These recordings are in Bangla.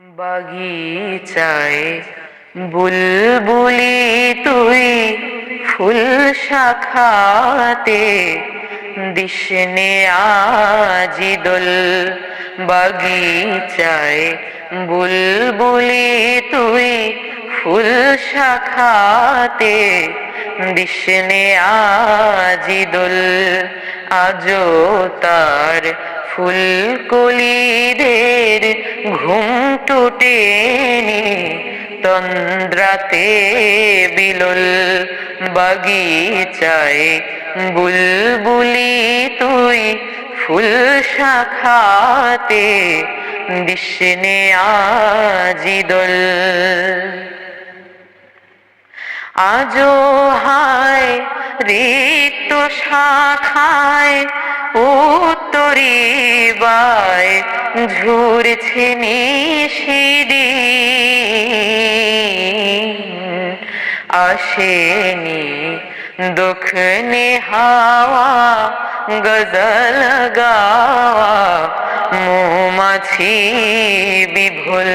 বাগিচায় বুলবুলি তুই ফুল শাখাতে দিশনে আজি দোল। বাগিচায় বুলবুলি তুই ফুল শাখাতে দিশনে আজি দোল। আজো তার ফুলকলিদের ঘুম টুটেনি তন্দ্রাতে বিলল বাগিচায়, বুলবুলি তুই ফুল শাখাতে দিশনে আজিদল আজো হায় রিক্ত শাখায় উত্তরি বায় ঝুরছে নিশিদি আসেনি দক্ষিণে হাওয়া, গজল গাওয়া, মৌমাছি বিভুল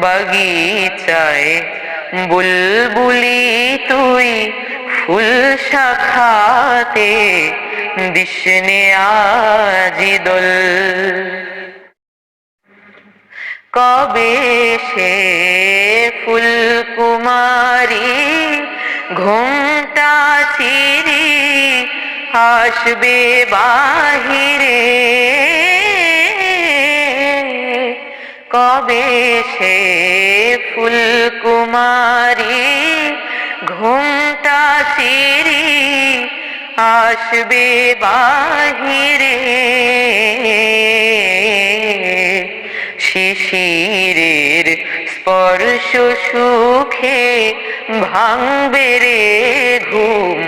বাগিচায়। বুলবুলি তুই ফুল শাখাতে দিশনে আজি দোল কবে সে ফুল কুমারী ঘুমটা চিরি আসবে বাহিরে? কবে সে ফুল কুমারী ঘুমটা আসবে বাহিরে। শিশিরের স্পর্শ সুখে ভাঙবে রে ঘুম,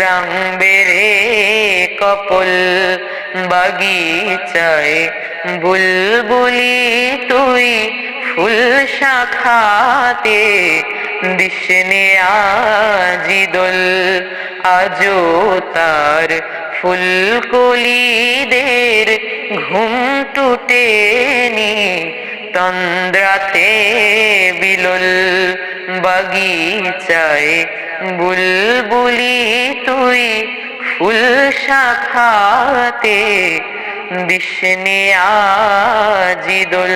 রাঙবে রে কপল বাগিচায়। বুলবুলি তুই ফুল শাখাতে দিশনে আজি দোল আজো তার ফুলকলিদের ঘুম টুটেনি তন্দ্রাতে বিলল বাগিচায় বুলবুলি তুই ফুল শাখাতে দিশনে আজি দোল